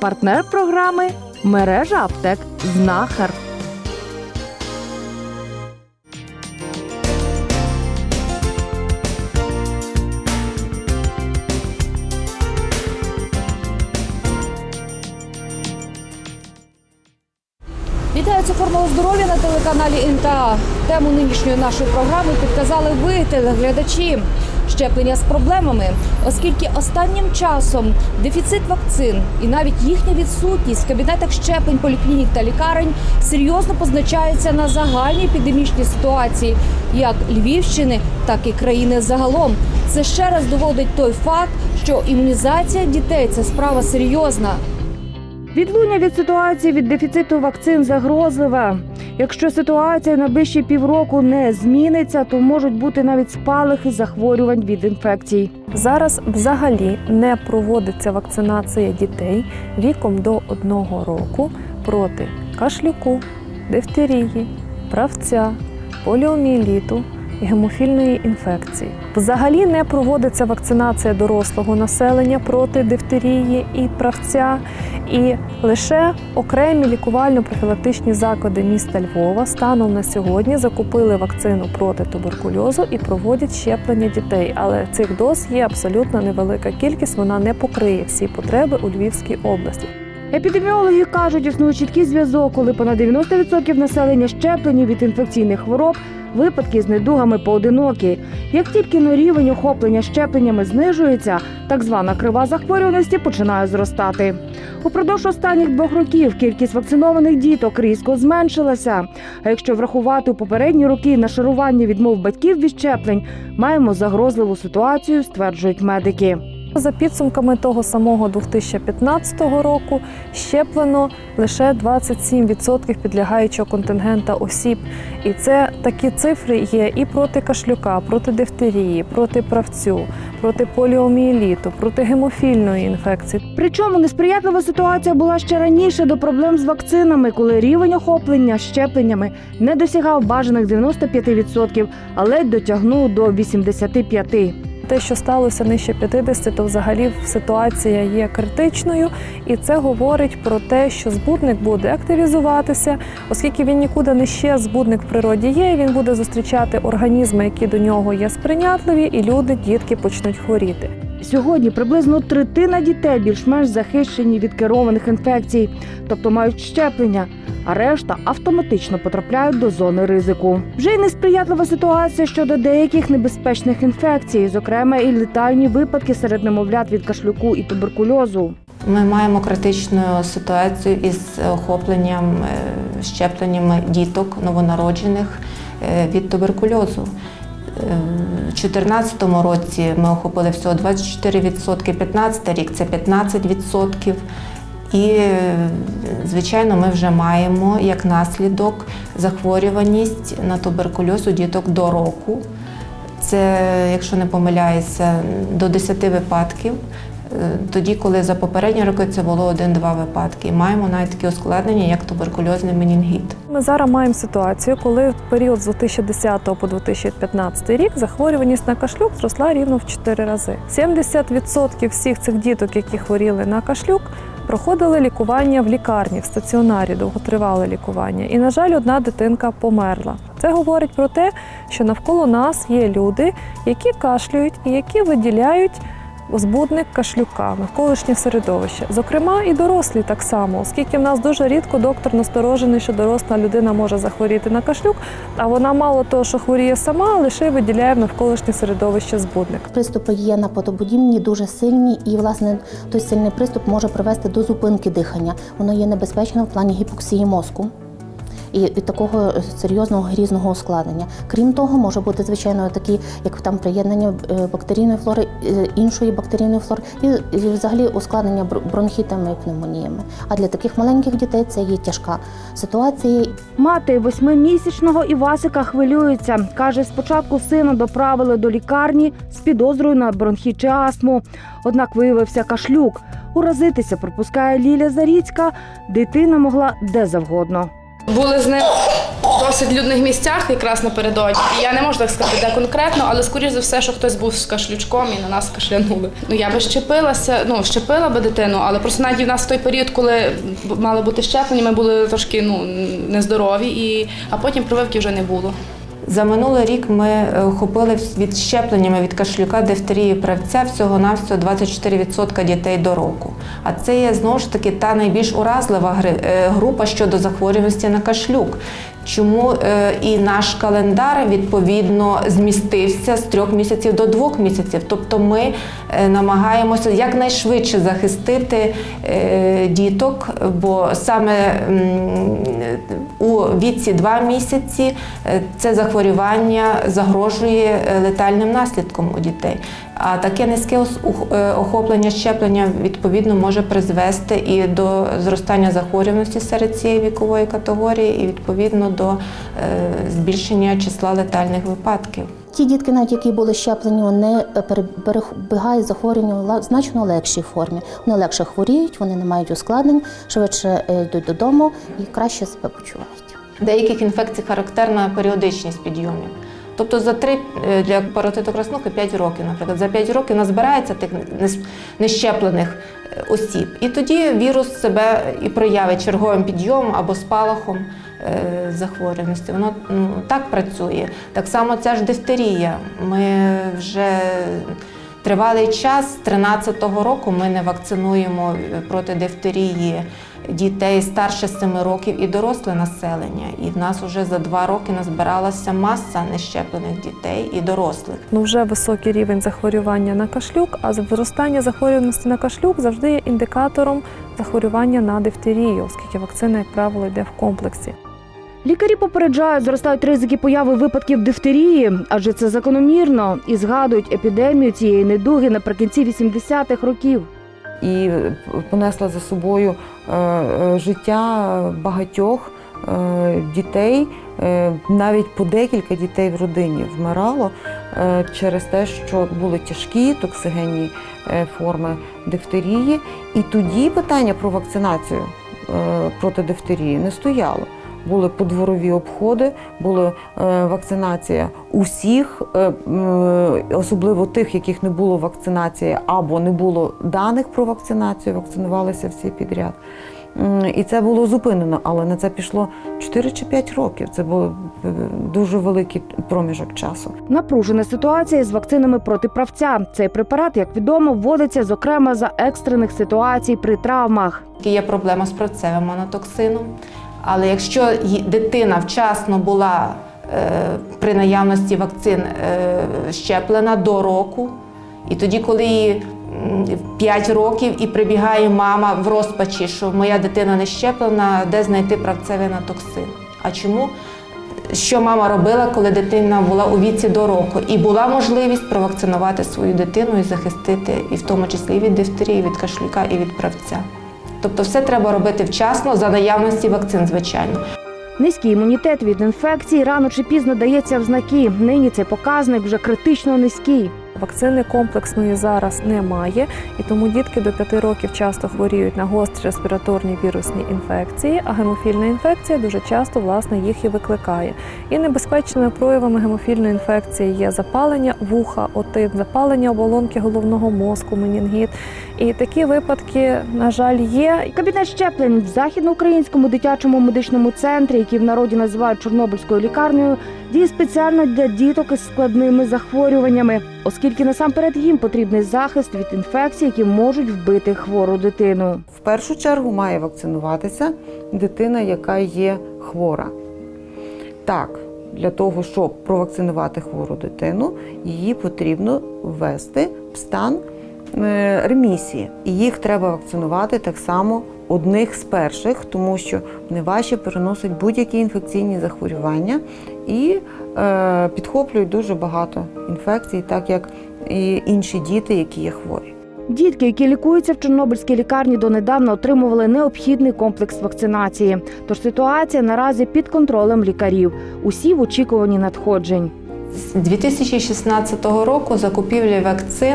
Партнер програми мережа аптек Знахар. Вітаю, це формула здоров'я на телеканалі НТА. Тему нинішньої нашої програми підказали ви, телеглядачі. Щеплення з проблемами, оскільки останнім часом дефіцит вакцин і навіть їхня відсутність в кабінетах щеплень поліклінік та лікарень серйозно позначається на загальній епідемічній ситуації як Львівщини, так і країни загалом. Це ще раз доводить той факт, що імунізація дітей це справа серйозна. Відлуння від ситуації від дефіциту вакцин загрозлива. Якщо ситуація на ближчі півроку не зміниться, то можуть бути навіть спалахи захворювань від інфекцій. Зараз взагалі не проводиться вакцинація дітей віком до одного року проти кашлюку, дифтерії, правця, поліомієліту і гемофільної інфекції. Взагалі не проводиться вакцинація дорослого населення проти дифтерії і правця, і лише окремі лікувально-профілактичні заклади міста Львова станом на сьогодні закупили вакцину проти туберкульозу і проводять щеплення дітей. Але цих доз є абсолютно невелика кількість. Вона не покриє всі потреби у Львівській області. Епідеміологи кажуть, існує чіткий зв'язок, коли понад 90% населення щеплені від інфекційних хвороб. Випадки з недугами поодинокі. Як тільки но рівень охоплення щепленнями знижується, так звана крива захворюваності починає зростати. Упродовж останніх двох років кількість вакцинованих діток різко зменшилася. А якщо врахувати у попередні роки нашарування відмов батьків від щеплень, маємо загрозливу ситуацію, стверджують медики. За підсумками того самого 2015 року щеплено лише 27% підлягаючого контингента осіб. І це такі цифри є і проти кашлюка, проти дифтерії, проти правцю, проти поліомієліту, проти гемофільної інфекції. Причому несприятлива ситуація була ще раніше до проблем з вакцинами, коли рівень охоплення щепленнями не досягав бажаних 95%, а ледь дотягнув до 85%. Те, що сталося нижче 50, то взагалі ситуація є критичною, і це говорить про те, що збудник буде активізуватися, оскільки він нікуди не ще збудник в природі є. Він буде зустрічати організми, які до нього є сприйнятливі, і люди, дітки почнуть хворіти. Сьогодні приблизно третина дітей більш-менш захищені від керованих інфекцій, тобто мають щеплення, а решта автоматично потрапляють до зони ризику. Вже й несприятлива ситуація щодо деяких небезпечних інфекцій, зокрема і летальні випадки серед немовлят від кашлюку і туберкульозу. Ми маємо критичну ситуацію із охопленням е, щепленнями діток новонароджених е, від туберкульозу. Е, У 2014 році ми охопили всього 24%, 2015 рік це 15%. І, звичайно, ми вже маємо як наслідок захворюваність на туберкульоз у діток до року. Це, якщо не помиляюся, до 10 випадків. Е, Тоді, коли за попередні роки це було один-два випадки, маємо навіть такі ускладнення, як туберкульозний менінгіт. Ми зараз маємо ситуацію, коли в період з 2010 по 2015 рік захворюваність на кашлюк зросла рівно в 4 рази. 70% всіх цих діток, які хворіли на кашлюк, проходили лікування в лікарні, в стаціонарі, довготривале лікування. І, на жаль, одна дитинка померла. Це говорить про те, що навколо нас є люди, які кашлюють і які виділяють збудник кашлюка, навколишнє середовище. Зокрема, і дорослі так само, оскільки в нас дуже рідко доктор насторожений, що доросла людина може захворіти на кашлюк, а вона мало того, що хворіє сама, лише виділяє в навколишнє середовище збудник. Приступи є наподободібні, дуже сильні, і власне той сильний приступ може привести до зупинки дихання. Воно є небезпечним в плані гіпоксії мозку. І, і такого серйозного грізного ускладнення. Крім того, може бути звичайно такі, як там приєднання е, бактерійної флори е, іншої бактерійної флори, і, взагалі ускладнення бр- бронхітами і пневмоніями. А для таких маленьких дітей це є тяжка ситуація. Мати восьмимісячного Івасика хвилюється. Каже, спочатку сина доправили до лікарні з підозрою на бронхіт чи астму. Однак виявився кашлюк. Уразитися припускає Ліля Заріцька. Дитина могла де завгодно. Були з ним в досить людних місцях, якраз напередодні. Я не можу так сказати, де конкретно, але скоріш за все, що хтось був з кашлючком і на нас кашлянули. Ну я би щепилася, ну щепила би дитину, але просто навіть в нас в той період, коли мали бути щеплені, ми були трошки ну нездорові, і а потім прививки вже не було. За минулий рік ми е, охопили від щепленнями від кашлюка, дифтерії, правця всього навсього 24% дітей до року. А це є знову ж таки та найбільш уразлива е, група щодо захворюваності на кашлюк. Чому е, і наш календар відповідно змістився з трьох місяців до двох місяців. Тобто ми е, намагаємося якнайшвидше захистити е, діток, бо саме у віці 2 місяці це захворювання загрожує летальним наслідком у дітей. А таке низьке е, охоплення щеплення відповідно може призвести і до зростання захворюваності серед цієї вікової категорії, і відповідно до е, збільшення числа летальних випадків. Ті дітки, навіть які були щеплені, вони е, перебігають захворювання в значно легшій формі. Вони легше хворіють, вони не мають ускладнень, швидше йдуть додому і краще себе почувають. Деяких інфекцій характерна періодичність підйомів. Тобто за три е, для паротиту краснухи 5 років, наприклад, за 5 років назбирається тих нещеплених е, осіб. І тоді вірус себе і проявить черговим підйомом або спалахом е, захворюваності. Воно ну, так працює. Так само ця ж дифтерія. Ми вже тривалий час, з 13-го року, ми не вакцинуємо проти дифтерії дітей старше 7 років і доросле населення. І в нас вже за два роки назбиралася маса нещеплених дітей і дорослих. Ну вже високий рівень захворювання на кашлюк, а зростання захворюваності на кашлюк завжди є індикатором захворювання на дифтерію, оскільки вакцина, як правило, йде в комплексі. Лікарі попереджають, зростають ризики появи випадків дифтерії, адже це закономірно, і згадують епідемію цієї недуги наприкінці 80-х років. І понесла за собою е, е, життя багатьох е, дітей. Навіть по декілька дітей в родині вмирало через те, що були тяжкі токсигенні форми дифтерії. І тоді питання про вакцинацію проти дифтерії не стояло. Були подворові обходи, була е, вакцинація усіх, е, особливо тих, яких не було вакцинації або не було даних про вакцинацію, вакцинувалися всі підряд. І це було зупинено, але на це пішло 4 чи 5 років. Це був е, дуже великий проміжок часу. Напружена ситуація з вакцинами проти правця. Цей препарат, як відомо, вводиться зокрема за екстрених ситуацій при травмах. Є проблема з правцевим монотоксином. Але якщо дитина вчасно була е, при наявності вакцин е, щеплена до року, і тоді, коли їй 5 років і прибігає мама в розпачі, що моя дитина не щеплена, де знайти правцевий натоксин? А чому? Що мама робила, коли дитина була у віці до року, і була можливість провакцинувати свою дитину і захистити, і в тому числі від дифтерії, від кашлюка, і від правця. Тобто все треба робити вчасно за наявності вакцин, звичайно. Низький імунітет від інфекцій рано чи пізно дається в знаки. Нині цей показник вже критично низький. Вакцини комплексної зараз немає, і тому дітки до 5 років часто хворіють на гострі респіраторні вірусні інфекції, а гемофільна інфекція дуже часто власне їх і викликає. І небезпечними проявами гемофільної інфекції є запалення вуха, отит, запалення оболонки головного мозку, менінгіт. І такі випадки, на жаль, є. Кабінет щеплень в західноукраїнському дитячому медичному центрі, який в народі називають Чорнобильською лікарнею, діє спеціально для діток із складними захворюваннями, оскільки насамперед їм потрібний захист від інфекцій, які можуть вбити хвору дитину. В першу чергу має вакцинуватися дитина, яка є хвора. Так, для того, щоб провакцинувати хвору дитину, її потрібно ввести в стан е, ремісії. І їх треба вакцинувати так само одних з перших, тому що вони важче переносять будь-які інфекційні захворювання і е, підхоплюють дуже багато інфекцій, так як і інші діти, які є хворі. Дітки, які лікуються в Чорнобильській лікарні, донедавна отримували необхідний комплекс вакцинації. Тож ситуація наразі під контролем лікарів. Усі в очікуванні надходжень. З 2016 року закупівля вакцин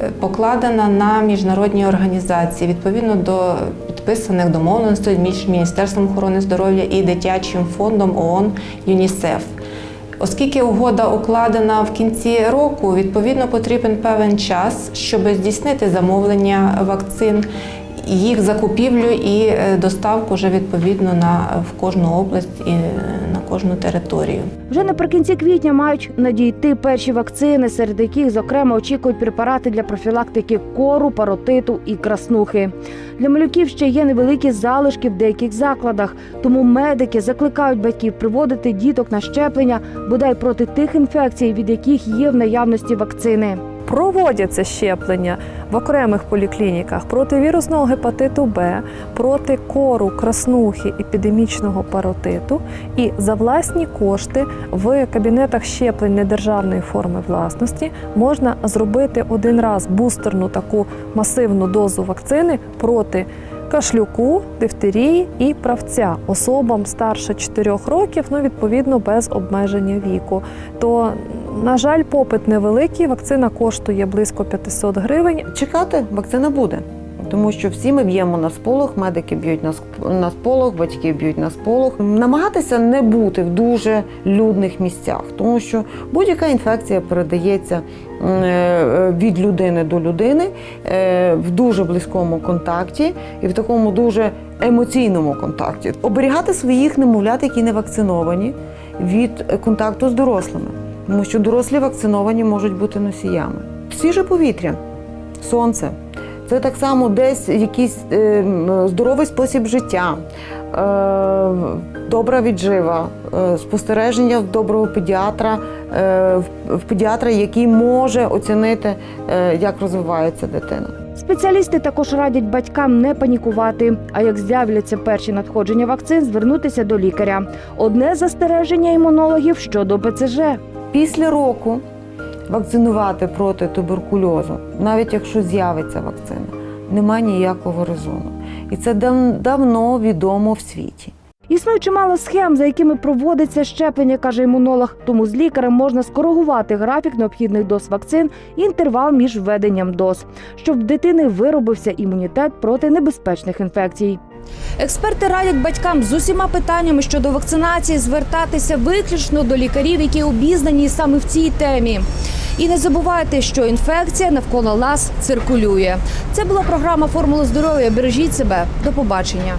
е, покладена на міжнародні організації відповідно до підписаних домовленостей між Міністерством охорони здоров'я і дитячим фондом ООН ЮНІСЕФ. Оскільки угода укладена в кінці року, відповідно потрібен певен час, щоб здійснити замовлення вакцин, їх закупівлю і е, доставку вже відповідно на в кожну область і кожну територію. Вже наприкінці квітня мають надійти перші вакцини, серед яких, зокрема, очікують препарати для профілактики кору, паротиту і краснухи. Для малюків ще є невеликі залишки в деяких закладах, тому медики закликають батьків приводити діток на щеплення бодай проти тих інфекцій, від яких є в наявності вакцини. Проводяться щеплення в окремих поліклініках проти вірусного гепатиту Б, проти кору, краснухи, епідемічного паротиту і за власні кошти в кабінетах щеплень недержавної форми власності можна зробити один раз бустерну таку масивну дозу вакцини проти кашлюку, дифтерії і правця особам старше 4 років, ну відповідно без обмеження віку. То на жаль, попит невеликий. Вакцина коштує близько 500 гривень. Чекати вакцина буде. Тому що всі ми б'ємо на сполох, медики б'ють на на сполох, батьки б'ють на сполох. Намагатися не бути в дуже людних місцях, тому що будь-яка інфекція передається е, від людини до людини е, в дуже близькому контакті і в такому дуже емоційному контакті. Оберігати своїх немовлят, які не вакциновані, від контакту з дорослими, тому що дорослі вакциновані можуть бути носіями. Свіже повітря, сонце. Це так само десь якийсь е, здоровий спосіб життя, е, добра віджива, е, спостереження доброго педіатра, е, в педіатра, який може оцінити, е, як розвивається дитина. Спеціалісти також радять батькам не панікувати. А як з'являться перші надходження вакцин, звернутися до лікаря. Одне застереження імунологів щодо БЦЖ. Після року вакцинувати проти туберкульозу, навіть якщо з'явиться вакцина, немає ніякого резону. І це дав- давно відомо в світі. Існує чимало схем, за якими проводиться щеплення, каже імунолог. Тому з лікарем можна скоригувати графік необхідних доз вакцин і інтервал між введенням доз, щоб в дитини виробився імунітет проти небезпечних інфекцій. Експерти радять батькам з усіма питаннями щодо вакцинації звертатися виключно до лікарів, які обізнані саме в цій темі. І не забувайте, що інфекція навколо нас циркулює. Це була програма Формула здоров'я. Бережіть себе. До побачення.